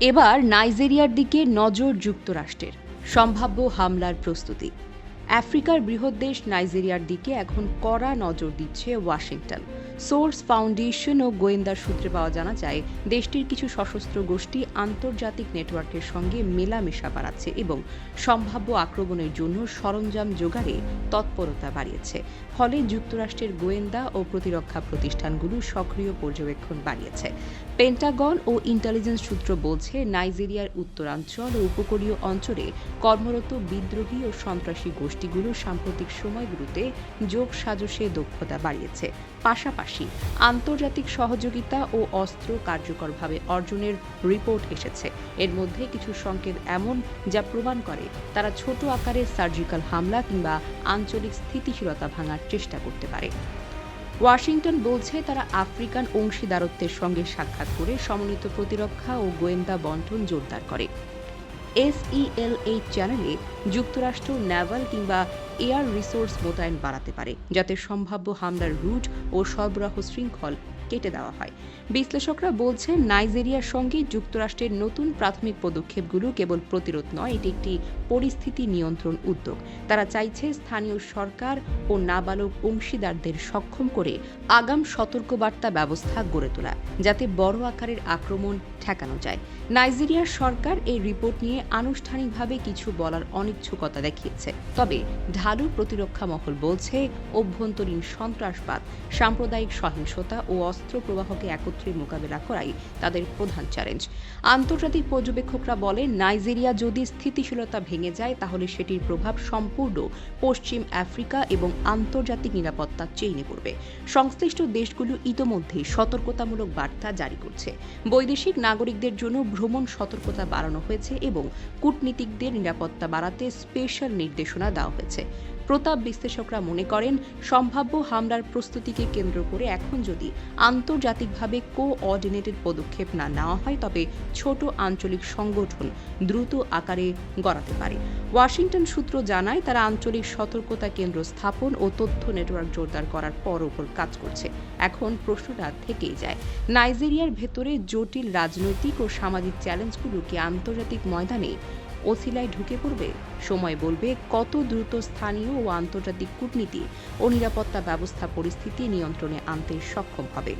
এবার নাইজেরিয়ার দিকে নজর যুক্তরাষ্ট্রের। সম্ভাব্য হামলার প্রস্তুতি। আফ্রিকার বৃহৎ দেশ নাইজেরিয়ার দিকে এখন কড়া নজর দিচ্ছে ওয়াশিংটন। সোর্স ফাউন্ডেশন ও গোয়েন্দার সূত্রে পাওয়া জানা যায়, দেশটির কিছু সশস্ত্র গোষ্ঠী আন্তর্জাতিক নেটওয়ার্কের সঙ্গে মেলামেশা বাড়াচ্ছে এবং সম্ভাব্য আক্রমণের জন্য সরঞ্জাম জোগাড়ে তৎপরতা বাড়িয়েছে। ফলে যুক্তরাষ্ট্রের গোয়েন্দা ও প্রতিরক্ষা প্রতিষ্ঠানগুলো সক্রিয় পর্যবেক্ষণ বাড়িয়েছে পেন্টাগন ও ইন্টেলিজেন্স সূত্র বলছে, নাইজেরিয়ার উত্তরাঞ্চল ও উপকূলীয় অঞ্চলে কর্মরত বিদ্রোহী ও সন্ত্রাসী গোষ্ঠীগুলো সাম্প্রতিক সময়গুলোতে যোগ সাজসে দক্ষতা বাড়িয়েছে। পাশাপাশি আন্তর্জাতিক সহযোগিতা ও অস্ত্র কার্যকরভাবে অর্জনের রিপোর্ট এসেছে। এর মধ্যে কিছু সংকেত এমন যা প্রমাণ করে তারা ছোট আকারের সার্জিক্যাল হামলা কিংবা আঞ্চলিক স্থিতিশীলতা ভাঙার চেষ্টা করতে পারে। ওয়াশিংটন বলছে তারা আফ্রিকান অংশীদারত্বের সঙ্গে সাক্ষাৎ করে সমন্বিত প্রতিরক্ষা ও গোয়েন্দা বন্টন জোরদার করে। এসইএলএই চ্যানেলে যুক্তরাষ্ট্র ন্যাভাল কিংবা এয়ার রিসোর্স মোতায়েন বাড়াতে পারে, যাতে সম্ভাব্য হামলার রুট ও সরবরাহ শৃঙ্খল কেটে দেওয়া হয়। বিশ্লেষকরা বলছেন, নাইজেরিয়ার সঙ্গে যুক্তরাষ্ট্রের নতুন প্রাথমিক পদক্ষেপগুলো কেবল প্রতিরোধ নয়, এটি একটি পরিস্থিতি নিয়ন্ত্রণ উদ্যোগ। তারা চাইছে স্থানীয় সরকার ও নাবালক অংশীদারদের সক্ষম করে আগাম সতর্কবার্তা ব্যবস্থা গড়ে তোলা, যাতে বড় আকারের আক্রমণ ঠেকানো যায়। নাইজেরিয়ার সরকার এই রিপোর্ট নিয়ে আনুষ্ঠানিকভাবে কিছু বলার অনিচ্ছুকতা দেখিয়েছে। তবে ঢালু প্রতিরক্ষা মহল বলছে, অভ্যন্তরীণ সন্ত্রাসবাদ, সাম্প্রদায়িক সহিংসতা ও অস্ত্র প্রবাহকে একত্রে মোকাবেলা করাই তাদের প্রধান চ্যালেঞ্জ। আন্তর্জাতিক পর্যবেক্ষকরা বলে নাইজেরিয়া যদি স্থিতিশীলতা ভেঙে যায়, তাহলে সেটির প্রভাব সম্পূর্ণ পশ্চিম আফ্রিকা এবং আন্তর্জাতিক নিরাপত্তা চেইনে পড়বে। সংশ্লিষ্ট দেশগুলো ইতোমধ্যেই সতর্কতামূলক বার্তা জারি করছে। বৈদেশিক নাগরিকদের জন্য ভ্রমণ সতর্কতা বাড়ানো হয়েছে এবং কূটনীতিকদের নিরাপত্তা বাড়াতে স্পেশাল নির্দেশনা দেওয়া হয়েছে। প্রতাপ বিশ্লেষকরা মনে করেন, সম্ভাব্য হামলার প্রস্তুতিকে কেন্দ্র করে এখন যদি আন্তর্জাতিকভাবে কোঅর্ডিনেটেড পদক্ষেপ না নেওয়া হয়, তবে ছোট আঞ্চলিক সংগঠন দ্রুত আকারে গড়াতে পারে। ওয়াশিংটন সূত্র জানায়, তারা আঞ্চলিক সতর্কতা কেন্দ্র স্থাপন ও তথ্য নেটওয়ার্ক জোরদার করার পর ওপর কাজ করছে। এখন প্রশ্নটা থেকেই যায়, নাইজেরিয়ার ভেতরে জটিল রাজনৈতিক ও সামাজিক চ্যালেঞ্জগুলোকে আন্তর্জাতিক ময়দানে ওসিলায় ঢুকে পড়বে। সময় বলবে কত দ্রুত স্থানীয় ও আন্তর্জাতিক কূটনীতি ও নিরাপত্তা ব্যবস্থা পরিস্থিতি নিয়ন্ত্রণে আনতে সক্ষম হবে।